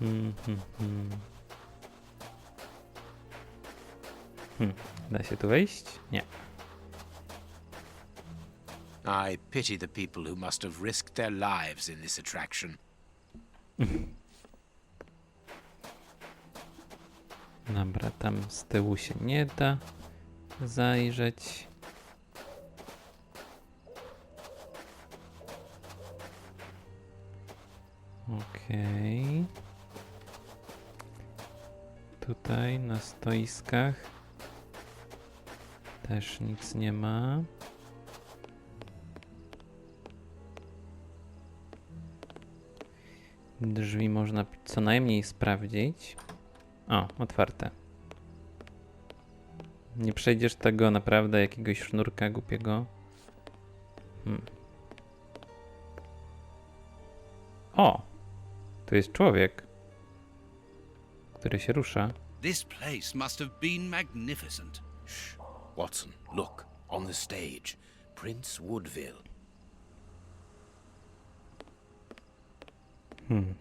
Hmm, hmm, hmm. Hmm. Da się tu wejść? Nie. I pity the people who must have risked their lives in this attraction. Dobra, tam z tyłu się nie da zajrzeć. Okej. Tutaj na stoiskach też nic nie ma. Drzwi można co najmniej sprawdzić. O, otwarte. Nie przejdziesz tego naprawdę jakiegoś sznurka głupiego. Hmm. O! Tu jest człowiek, który się rusza. This place must have been magnificent. Shh. Watson, look. On the stage. Prince Woodville. Hmm.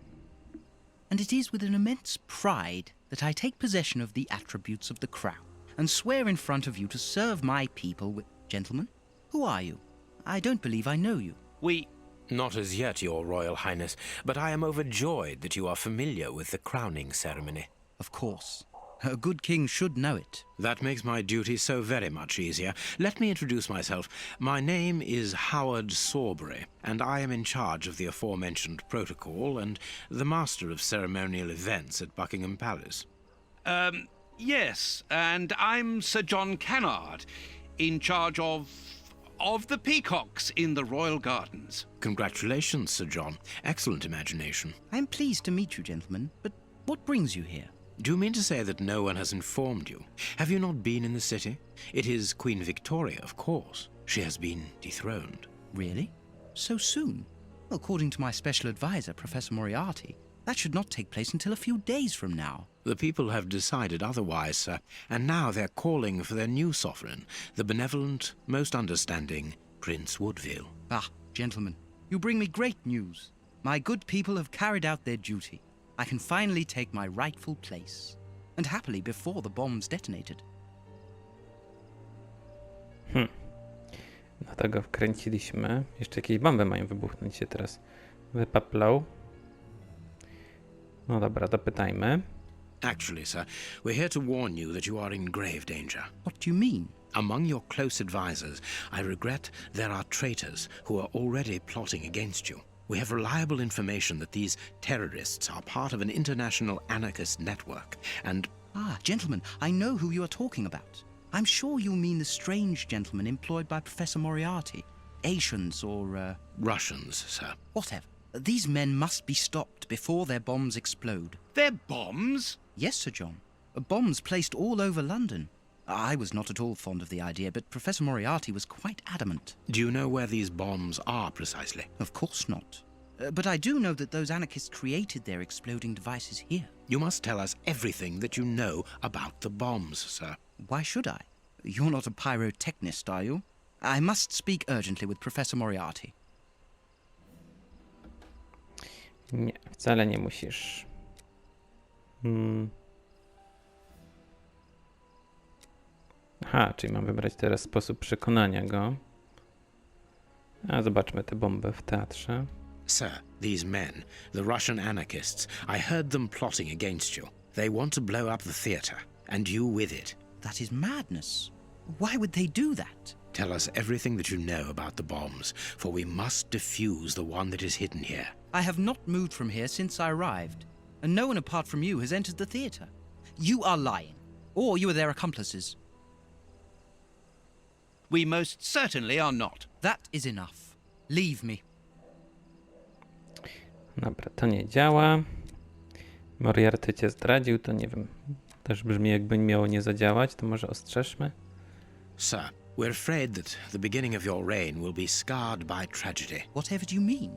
And it is with an immense pride that I take possession of the attributes of the crown, and swear in front of you to serve my people with. Gentlemen, who are you? I don't believe I know you. We. Not as yet, Your Royal Highness, but I am overjoyed that you are familiar with the crowning ceremony. Of course. A good king should know it. That makes my duty so very much easier. Let me introduce myself. My name is Howard Sawbury, and I am in charge of the aforementioned protocol and the master of ceremonial events at Buckingham Palace. Um, yes, and I'm Sir John Cannard, in charge of. of the peacocks in the royal gardens. Congratulations, Sir John. Excellent imagination. I am pleased to meet you, gentlemen, but what brings you here? Do you mean to say that no one has informed you? Have you not been in the city? It is Queen Victoria, of course. She has been dethroned. Really? So soon? According to my special advisor, Professor Moriarty, that should not take place until a few days from now. The people have decided otherwise, sir, and now they're calling for their new sovereign, the benevolent, most understanding Prince Woodville. Ah, gentlemen, you bring me great news. My good people have carried out their duty. I can finally take my rightful place. And happily before the bombs detonated. Hmm. No to go wkręciliśmy. Jeszcze jakieś bomby mają wybuchnąć się teraz. Wypaplał. No dobra, dopytajmy. Actually, sir, we're here to warn you that you are in grave danger. What do you mean? Among your close advisers, I regret there are traitors who are already plotting against you. We have reliable information that these terrorists are part of an international anarchist network, and Ah, gentlemen, I know who you are talking about. I'm sure you mean the strange gentleman employed by Professor Moriarty. Asians or, uh, Russians, sir. whatever. These men must be stopped before their bombs explode. They're bombs? Yes, Sir John. Bombs placed all over London. I was not at all fond of the idea, but Professor Moriarty was quite adamant. Do you know where these bombs are precisely? Of course not. Uh, but I do know that those anarchists created their exploding devices here. You must tell us everything that you know about the bombs, sir. Why should I? You're not a pyrotechnist, are you? I must speak urgently with Professor Moriarty. Nie, wcale nie musisz. Hmm. Aha, czyli mam wybrać teraz sposób przekonania go. A zobaczmy te bomby w teatrze. Sir, these men, the Russian anarchists, I heard them plotting against you. They want to blow up the theatre, and you with it. That is madness. Why would they do that? Tell us everything that you know about the bombs, for we must defuse the one that is hidden here. I have not moved from here since I arrived, and no one apart from you has entered the theatre. You are lying, or you are their accomplices. We most certainly are not. That is enough. Leave me. Dobra, to nie działa. Moriarty cię zdradził, to nie wiem. Też brzmi jakby miało nie zadziałać, to może ostrzeżmy? Sir, we're afraid that the beginning of your reign will be scarred by tragedy. Whatever do you mean?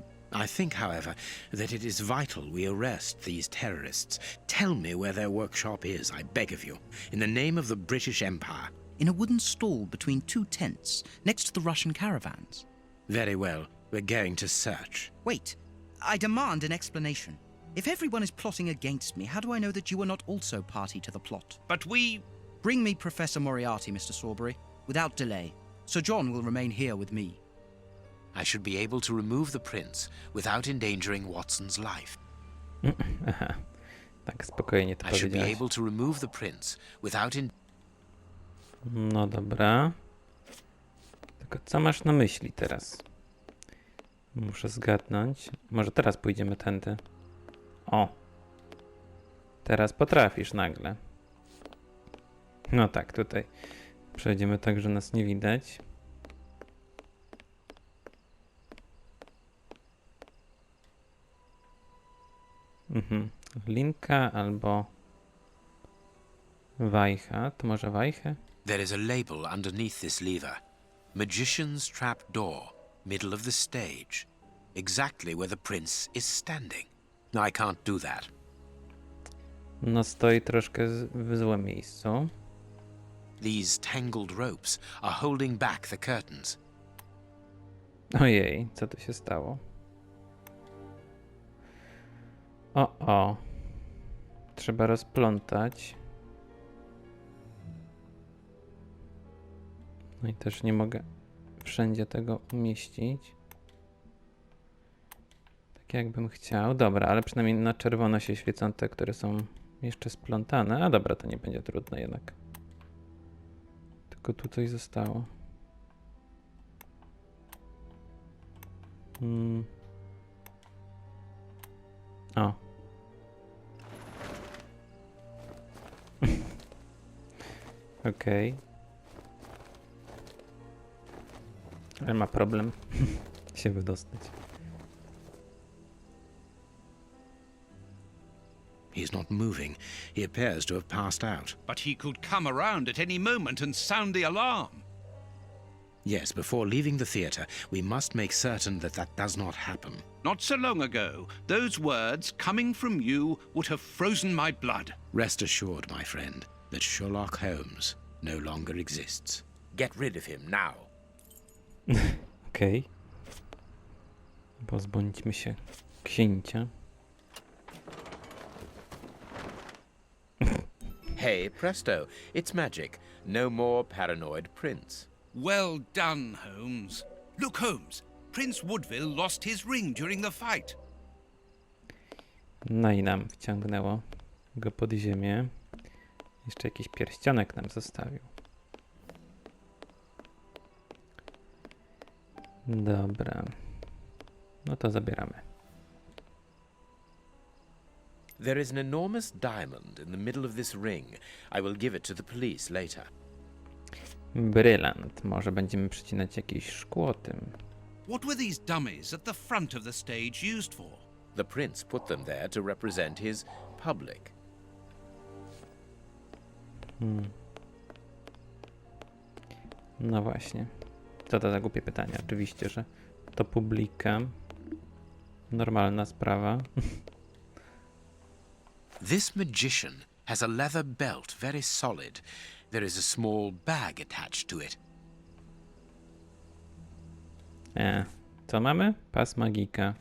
I think, however, that it is vital we arrest these terrorists. Tell me where their workshop is, I beg of you, in the name of the British Empire. In a wooden stall between two tents, next to the Russian caravans. Very well, we're going to search. Wait, I demand an explanation. If everyone is plotting against me, how do I know that you are not also party to the plot? But we. Bring me Professor Moriarty, Mr. Sawbury, without delay. Sir John will remain here with me. I should be able to remove the prince without endangering Watson's life. Aha. Tak spokojnie to I should be able to remove the prince without in- No dobra. Tylko co masz na myśli teraz? Muszę zgadnąć. Może teraz pójdziemy tędy. O! Teraz potrafisz nagle. No tak, tutaj przejdziemy tak, że nas nie widać. Mhm. Linka albo wajcha. To może wajchę? There is a label underneath this lever. Magician's Trap Door, middle of the stage. Exactly where the prince is standing. I can't do that. No stoi troszkę w złym miejscu. These tangled ropes are holding back the curtains. Ojej, co tu się stało? O, o. Trzeba rozplątać. No i też nie mogę wszędzie tego umieścić. Tak jakbym chciał. Dobra, ale przynajmniej na czerwono się świecą te, które są jeszcze splątane. A dobra, to nie będzie trudne jednak. Tylko tutaj zostało. Mm. O. Okej. Ale ma problem się wydostać. He's not moving. He appears to have passed out. But he could come around at any moment and sound the alarm. Yes, before leaving the theatre, we must make certain that that does not happen. Not so long ago, those words coming from you would have frozen my blood. Rest assured, my friend, that Sherlock Holmes no longer exists. Get rid of him now. Okej. Pozbądźmy się księcia. Hey, presto, it's magic. No more paranoid prince. Well done, Holmes. Look, Holmes. Prince Woodville lost his ring during the fight. No i nam wciągnęło go pod ziemię. Jeszcze jakiś pierścionek nam zostawił. Dobra. No to zabieramy. There is an enormous diamond in the middle of this ring. I will give it to the police later. Brylant. Może będziemy przecinać jakieś szkło tym. What were these dummies at the front of the stage used for? The prince put them there to represent his public. No właśnie. Co to za głupie pytanie? Oczywiście, że to publika. Normalna sprawa. This magician has a leather belt, very solid. There is a small bag attached to it. E, co mamy? Pas magika.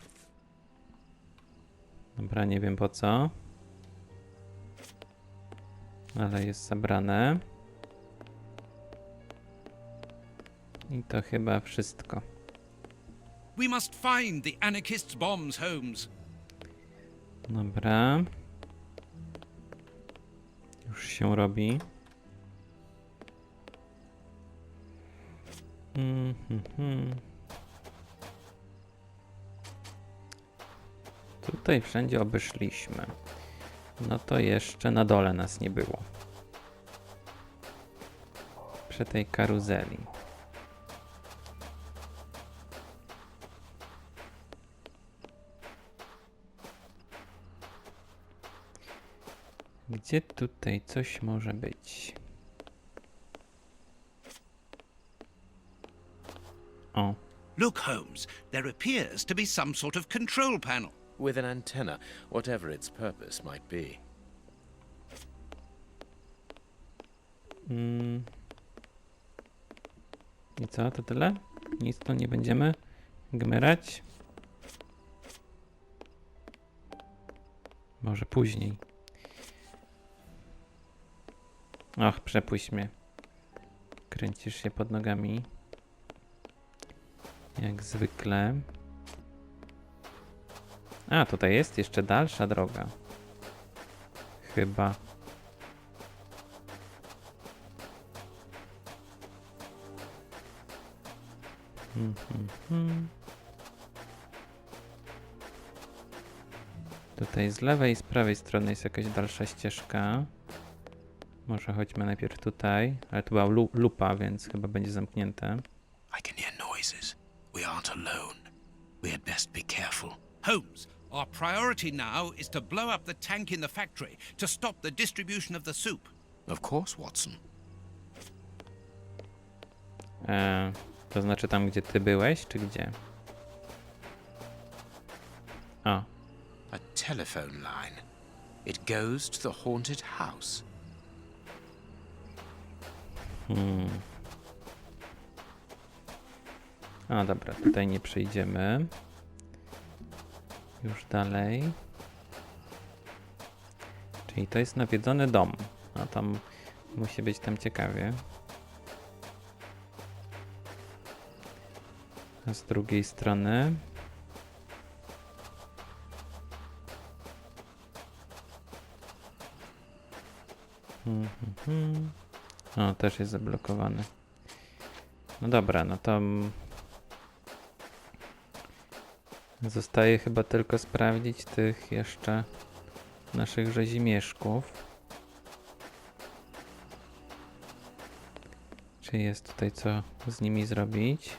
Dobra, nie wiem po co. Ale jest zabrane. I to chyba wszystko. We must find the anarchists' bombs, Holmes. Dobra. Już się robi. Mhm. Tutaj wszędzie obeszliśmy. No to jeszcze na dole nas nie było. Przy tej karuzeli. Gdzie tutaj coś może być? O, Look, Holmes. There appears to be some sort of control panel. With an antenna, whatever its purpose might be. Mm. I co, to tyle? Nic tu nie będziemy gmerać. Może później. Och, przepuść mnie. Kręcisz się pod nogami. Jak zwykle. A, tutaj jest jeszcze dalsza droga. Chyba. Hmm, hmm, hmm. Tutaj z lewej i z prawej strony jest jakaś dalsza ścieżka. Może chodźmy najpierw tutaj, ale tu była lu lupa, więc chyba będzie zamknięte. I can hear noises. We aren't alone. We had best be careful. Holmes, our priority now is to blow up the tank in the factory to stop the distribution of the soup. Of course, Watson. E, to znaczy tam, gdzie ty byłeś, czy gdzie? O, A telephone line. It goes to the haunted house. Hmm. A dobra, tutaj nie przejdziemy. Już dalej. Czyli to jest nawiedzony dom. A tam musi być tam ciekawie. A z drugiej strony. Hmm, hmm, hmm. O, też jest zablokowany. No dobra, no to... mm, Zostaje chyba tylko sprawdzić tych jeszcze naszych rzezimieszków. Czy jest tutaj co z nimi zrobić?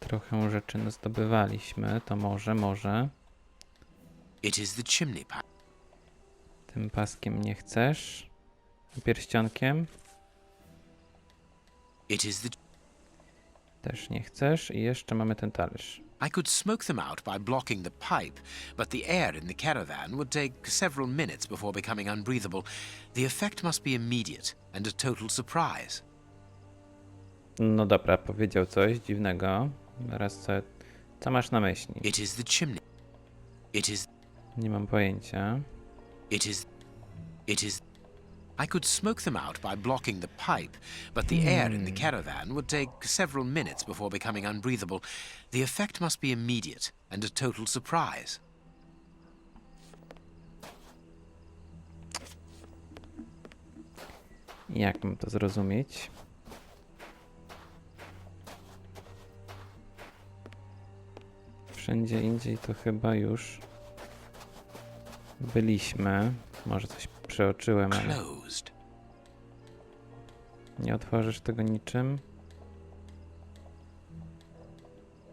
Trochę rzeczy no zdobywaliśmy, to może, może. It is the chimney. Tym paskiem nie chcesz? Pierścionkiem? It is the. Też nie chcesz. I jeszcze mamy ten talerz. I could smoke them out by blocking the pipe, but the air in the caravan would take several minutes before becoming unbreathable. The effect must be immediate and a total surprise. No dobra, powiedział coś dziwnego. Teraz co, co masz na myśli? It is the chimney. It is. Nie mam pojęcia. It is. It is. I could smoke them out by blocking the pipe, but the air in the caravan would take several minutes before becoming unbreathable. The effect must be immediate and a total surprise. Jak mam to zrozumieć? Wszędzie indziej to chyba już byliśmy. Może coś przeoczyłem, ale nie otworzysz tego niczym.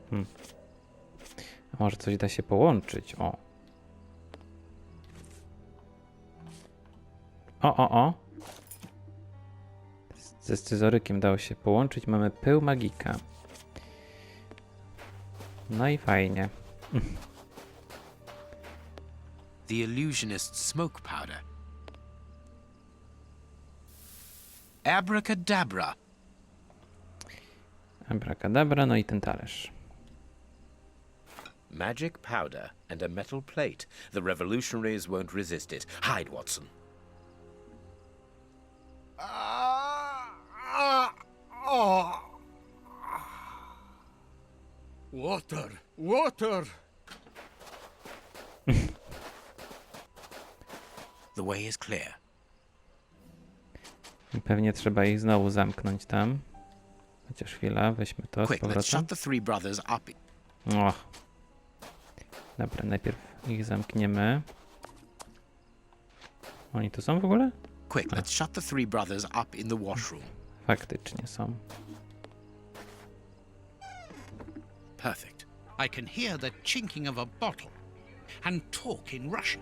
Hmm. A może coś da się połączyć? O. O, o, o. Ze scyzorykiem dało się połączyć. Mamy pył magika. No i fajnie. The illusionist smoke powder. Abracadabra. Abracadabra, no i ten talerz. Magic powder and a metal plate. The revolutionaries won't resist it. Hide, Watson. Water! Water! The way is clear. I pewnie trzeba ich znowu zamknąć tam. Chociaż chwila, weźmy to z powrotem. O. Dobra, najpierw ich zamkniemy. Oni tu są w ogóle? Quick, let's shut the three brothers up in the washroom. Faktycznie są. Perfect. I can hear the chinking of a bottle and talk in Russian.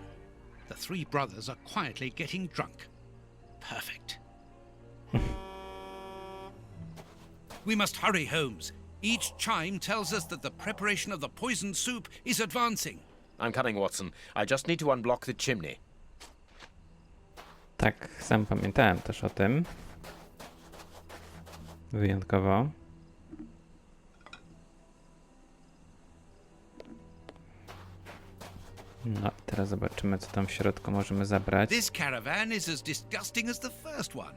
The three brothers are quietly getting drunk. Perfect. We must hurry, Holmes. Each chime tells us that the preparation of the poisoned soup is advancing. I'm coming, Watson. I just need to unblock the chimney. Tak, sam pamiętałem też o tym. Wyjątkowo. No, teraz zobaczymy, co tam w środku możemy zabrać. This caravan is as disgusting as the first one.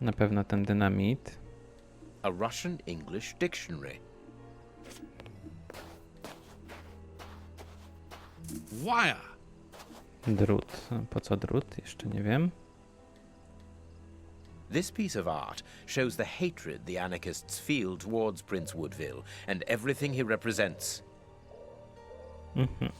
Na pewno ten dynamit. A Russian English dictionary. Wire. Drut. Po co drut? Jeszcze nie wiem. This piece of art shows the hatred the anarchists feel towards Prince Woodville and everything he represents. Mhm.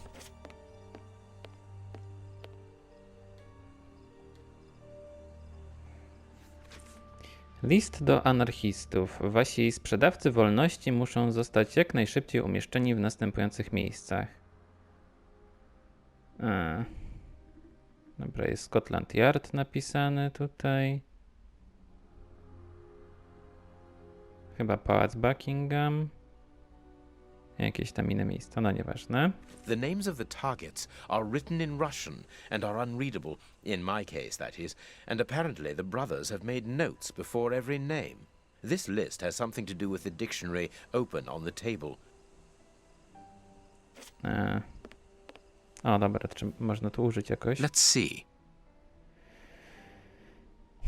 List do anarchistów. Wasi sprzedawcy wolności muszą zostać jak najszybciej umieszczeni w następujących miejscach. A. Dobra, jest Scotland Yard napisane tutaj. Chyba Pałac Buckingham. Jakieś tam inne miejsca, no nieważne. The names of the targets are written in Russian and are unreadable, in my case, that is, and apparently the brothers have made notes before every name. This list has something to do with the dictionary open on the table. E. O, dobra, czy można tu użyć jakoś? Let's see.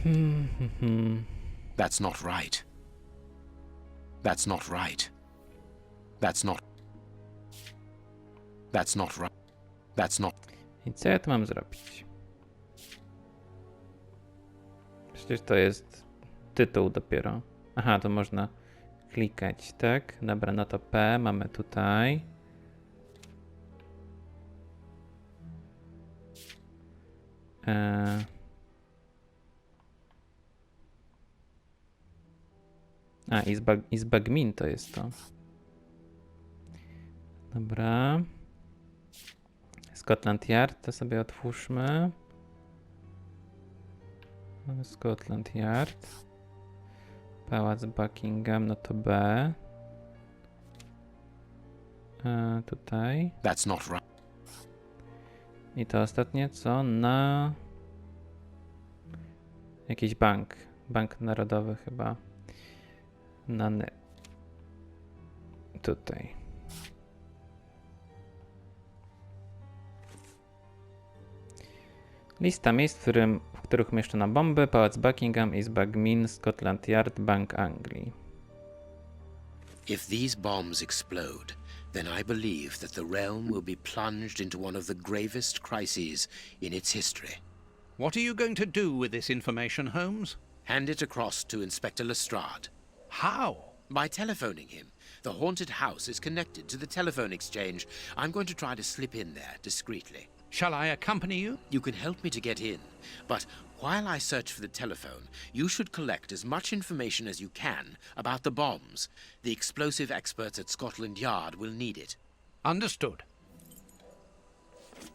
Hmm, hmm, hmm. That's not right. That's not right. That's not. That's not right. That's not. I co ja tu mam zrobić? Przecież to jest tytuł dopiero. Aha, to można klikać, tak? Dobra, no to P mamy tutaj. Eee. A, izba, izba gmin to jest to. Dobra. Scotland Yard, to sobie otwórzmy. Scotland Yard. Pałac Buckingham, no to B. E, tutaj. That's not right. I to ostatnie co? Na jakiś bank. Bank Narodowy chyba. Na ny. Tutaj. Lista miejsc, w, którym, w których umieszczono bomby, Pałac Buckingham, Izba Gmin, Scotland Yard, Bank Anglii. If these bombs explode, then I believe that the realm will be plunged into one of the gravest crises in its history. What are you going to do with this information, Holmes? Hand it across to Inspector Lestrade. How? By telephoning him. The haunted house is connected to the telephone exchange. I'm going to try to slip in there discreetly. Shall I accompany you? You can help me to get in, but while I search for the telephone, you should collect as much information as you can about the bombs. The explosive experts at Scotland Yard will need it. Understood.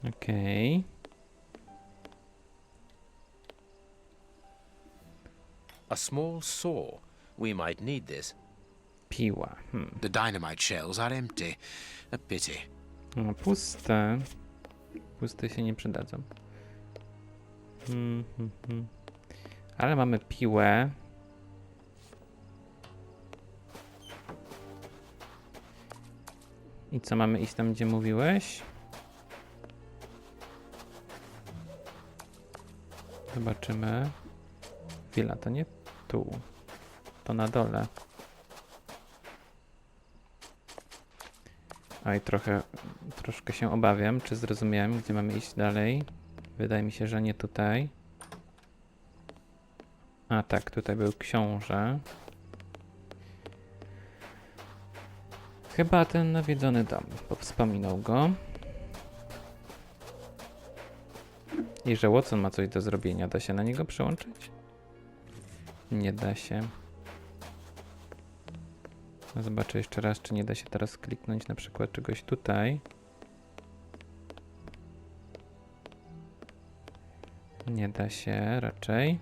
Okay. A small saw. We might need this. Piła. Hmm. The dynamite shells are empty. A pity. No, puste. Puste się nie przydadzą. Hmm, hmm, hmm. Ale mamy piłę. I co mamy iść tam, gdzie mówiłeś? Zobaczymy. Chwila, to nie tu. To na dole. Oj, trochę, troszkę się obawiam, czy zrozumiałem, gdzie mamy iść dalej. Wydaje mi się, że nie tutaj. A tak, tutaj był książę. Chyba ten nawiedzony dom, bo wspominał go. I że Watson ma coś do zrobienia. Da się na niego przełączyć? Nie da się. Zobaczę jeszcze raz, czy nie da się teraz kliknąć na przykład czegoś tutaj. Nie da się raczej.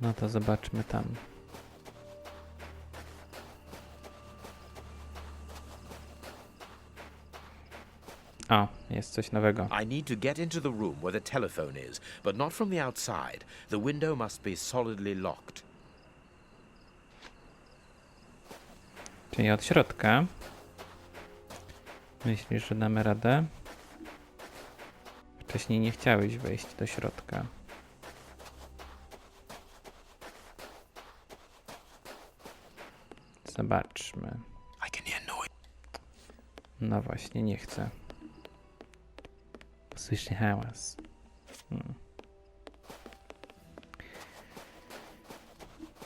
No to zobaczmy tam. O, jest coś nowego. I need to get into the room where the telephone is, but not from the outside. The window must be solidly locked. Czyli od środka. Myślisz, że damy radę? Wcześniej nie chciałeś wejść do środka. Zobaczmy. No właśnie, nie chcę. Słyszę hałas. Hmm.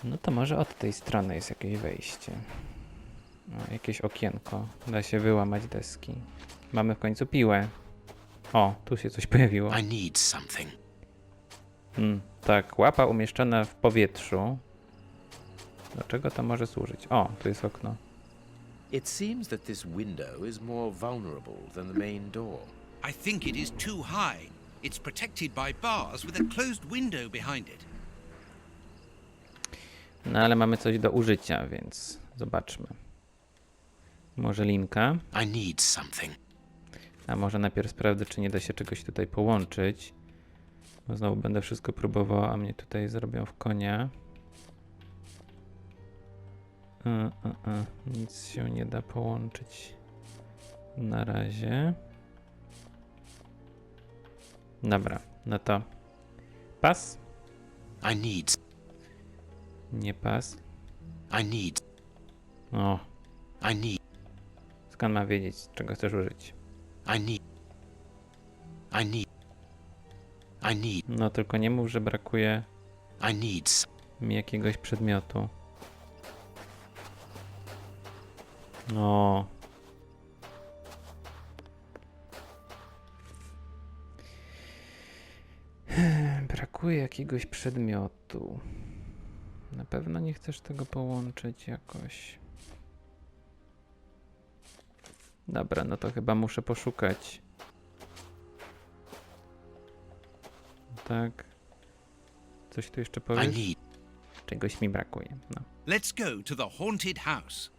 No to może od tej strony jest jakieś wejście. O, jakieś okienko. Da się wyłamać deski. Mamy w końcu piłę. O, tu się coś pojawiło. I need something. Mm, tak, łapa umieszczona w powietrzu. Do czego to może służyć? O, tu jest okno. It seems that this window is more vulnerable than the main door. I think it is too high. It's protected by bars with a closed window behind it. No ale mamy coś do użycia, więc zobaczmy. Może linka? I need something. A może najpierw sprawdzę, czy nie da się czegoś tutaj połączyć. Bo znowu będę wszystko próbował, a mnie tutaj zrobią w konia. E, e, e. Nic się nie da połączyć na razie. Dobra, no to pas, I need. nie pas. I need. O, I need. skąd mam wiedzieć, czego chcesz użyć? I need. I need. I need. No tylko nie mów, że brakuje I need. mi jakiegoś przedmiotu. No. Jakiegoś przedmiotu. Na pewno nie chcesz tego połączyć jakoś. Dobra, no to chyba muszę poszukać. Tak. Coś tu jeszcze powiesz? Czegoś mi brakuje. No. Let's go to the haunted house.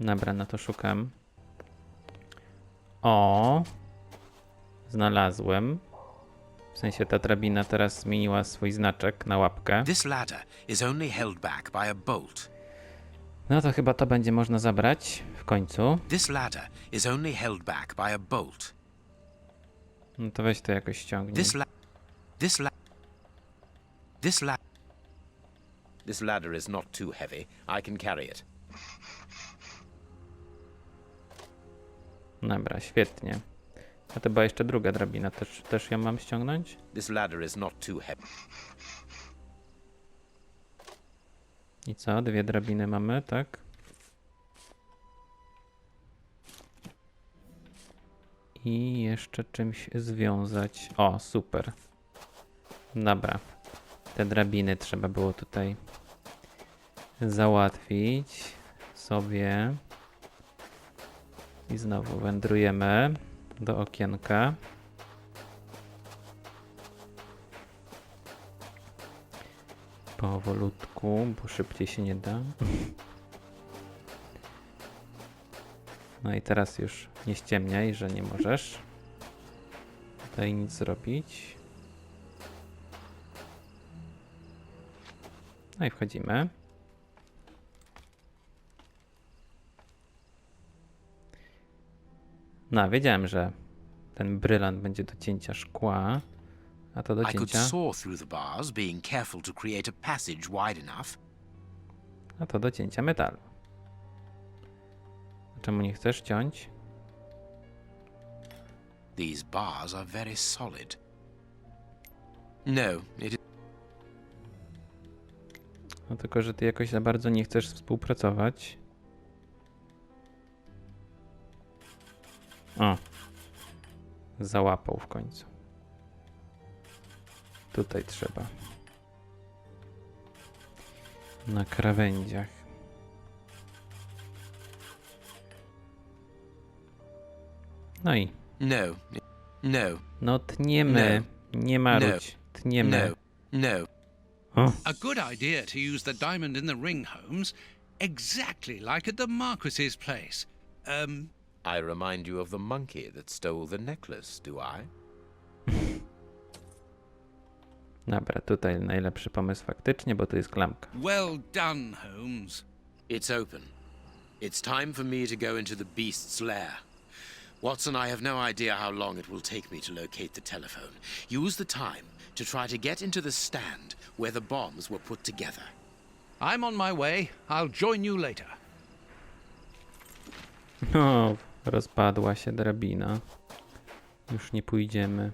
Dobra, no to szukam. O! Znalazłem. W sensie ta drabina teraz zmieniła swój znaczek na łapkę. This ladder is only held back by a bolt. No to chyba to będzie można zabrać w końcu. This ladder is only held back by a bolt. No to weź to jakoś ściągnij. This la. This la. This la. This ladder is not too heavy. I can carry it. Dobra, świetnie. A to była jeszcze druga drabina. Też, też ją mam ściągnąć? This ladder is not too heavy. I co? Dwie drabiny mamy, tak? I jeszcze czymś związać. O, super. Dobra. Te drabiny trzeba było tutaj załatwić sobie. I znowu wędrujemy do okienka. Powolutku, bo szybciej się nie da. No i teraz już nie ściemniaj, że nie możesz tutaj nic zrobić. No i wchodzimy. No, wiedziałem, że ten brylant będzie do cięcia szkła, a to do I could cięcia, saw through the bars, being careful to create a passage wide enough. a to do cięcia metalu. Czemu nie chcesz ciąć? These bars are very solid. No, it is. No tylko, że ty jakoś za bardzo nie chcesz współpracować. O. Załapał w końcu. Tutaj trzeba. Na krawędziach. No i. No, no, No tniemy. Nie marudź. Tniemy. no, no. O. A good idea to use the diamond in the ring, Holmes. Exactly like at the Marquis's place. Um, I remind you of the monkey that stole the necklace, do I? Dobra, tutaj najlepszy pomysł faktycznie, bo tu jest klamka. well done, Holmes. It's open. It's time for me to go into the beast's lair. Watson, I have no idea how long it will take me to locate the telephone. Use the time to try to get into the stand where the bombs were put together. I'm on my way. I'll join you later. No, rozpadła się drabina. Już nie pójdziemy.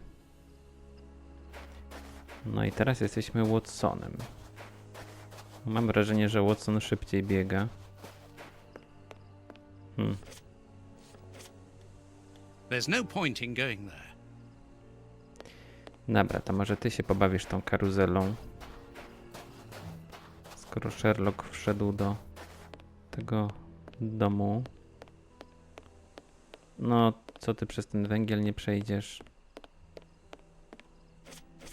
No i teraz jesteśmy Watsonem. Mam wrażenie, że Watson szybciej biega. Hmm. There's no point in going there. Dobra, to może ty się pobawisz tą karuzelą. Skoro Sherlock wszedł do tego domu. No, co ty przez ten węgiel nie przejdziesz?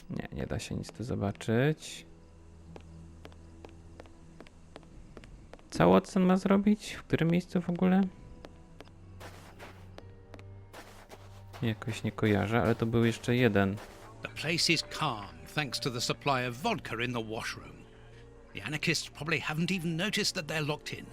Nie, nie da się nic tu zobaczyć. Co Watson ma zrobić? W którym miejscu w ogóle? Jakoś nie kojarzę, ale to był jeszcze jeden. The place is calm thanks to the supply of vodka in the washroom. The anarchists probably haven't even noticed that they're locked in.